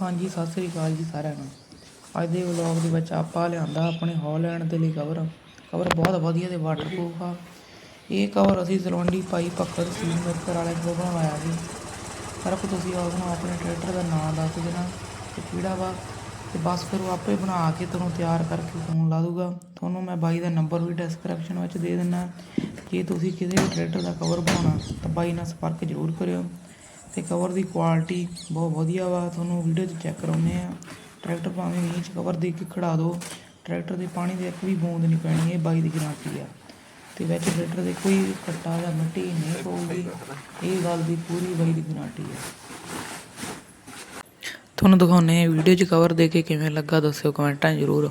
ਹਾਂਜੀ, ਸਤਿ ਸ੍ਰੀ ਅਕਾਲ ਜੀ ਸਾਰਿਆਂ ਨੂੰ। ਅੱਜ ਦੇ ਵਲੌਗ ਦੇ ਵਿੱਚ ਆਪਾਂ ਲਿਆਂਦਾ ਆਪਣੇ ਹੌਲੈਂਡ ਦੇ ਲਈ ਕਵਰ। ਕਵਰ ਬਹੁਤ ਵਧੀਆ ਤੇ ਵਾਟਰਪ੍ਰੂਫ ਆ। ਇਹ ਕਵਰ ਅਸੀਂ ਤਲਵੰਡੀ ਪਾਈ ਪੱਕਰ ਸੀ ਮਿਰਕਰ ਵਾਲੇ ਕੋਲ ਬਣਵਾਇਆ ਸੀ। ਸਿਰਫ ਤੁਸੀਂ ਉਸ ਨੂੰ ਆਪਣੇ ਟਰੈਕਟਰ ਦਾ ਨਾਮ ਦੱਸ ਦੇਣਾ ਤੇ ਕਿਹੜਾ ਵਾ। ਤੇ ਬਸ ਫਿਰ ਉਹ ਆਪੇ ਬਣਾ ਕੇ ਤੁਹਾਨੂੰ ਤਿਆਰ ਕਰਕੇ ਫੋਨ ਲਾ ਦੂਗਾ। ਤੁਹਾਨੂੰ ਮੈਂ ਬਾਈ ਦਾ ਨੰਬਰ ਵੀ ਡਿਸਕ੍ਰਿਪਸ਼ਨ ਵਿੱਚ ਦੇ ਦਿੰਦਾ। ਜੇ ਤੁਸੀਂ ਕਿਸੇ ਵੀ ਟਰੈਕਟਰ ਦਾ ਕਵਰ ਬਣਾਉਣਾ ਤਾਂ ਬਾਈ ਨਾਲ ਸੰਪਰਕ ਜ਼ਰੂਰ ਕਰਿਓ। ਤੇ ਕਵਰ ਦੀ ਕੁਆਲਿਟੀ ਬਹੁਤ ਵਧੀਆ ਵਾ। ਤੁਹਾਨੂੰ ਵੀਡੀਓ 'ਚ ਚੈੱਕ ਕਰਾਉਂਦੇ ਆ। ਟਰੈਕਟਰ ਭਾਵੇਂ ਮੀਂਹ 'ਚ ਕਵਰ ਦੇ ਕੇ ਖੜਾ ਦਿਓ ਟਰੈਕਟਰ ਦੇ ਪਾਣੀ ਦੇ ਇੱਕ ਵੀ ਬੂੰਦ ਨਹੀਂ ਪੈਣੀ, ਇਹ ਬਾਈ ਦੀ ਗਾਰੰਟੀ ਆ। ਤੇ ਵਿੱਚ ਟਰੈਕਟਰ ਦੇ ਕੋਈ ਕੱਟਾ ਜਾਂ ਮਿੱਟੀ ਨਹੀਂ ਪਊਗੀ। ਇਹ ਗੱਲ ਦੀ ਪੂਰੀ ਬਾਈ ਦੀ ਗਾਰੰਟੀ ਆ। ਤੁਹਾਨੂੰ ਦਿਖਾਉਂਦੇ ਆ ਵੀਡੀਓ 'ਚ ਕਵਰ ਦੇ ਕੇ ਕਿਵੇਂ ਲੱਗਾ। ਦੱਸਿਓ ਕਮੈਂਟਾਂ ਜ਼ਰੂਰ।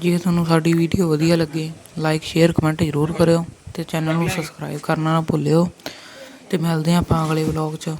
ਜੇ ਤੁਹਾਨੂੰ ਸਾਡੀ ਵੀਡੀਓ ਵਧੀਆ ਲੱਗੇ ਲਾਈਕ ਸ਼ੇਅਰ ਕਮੈਂਟ ਜ਼ਰੂਰ ਕਰਿਓ ਤੇ ਚੈਨਲ ਨੂੰ ਸਬਸਕ੍ਰਾਈਬ ਕਰਨਾ ਨਾ ਭੁੱਲਿਓ। ਤੇ ਮਿਲਦੇ ਹਾਂ ਆਪਾਂ ਅਗਲੇ ਵਲੌਗ 'ਚ।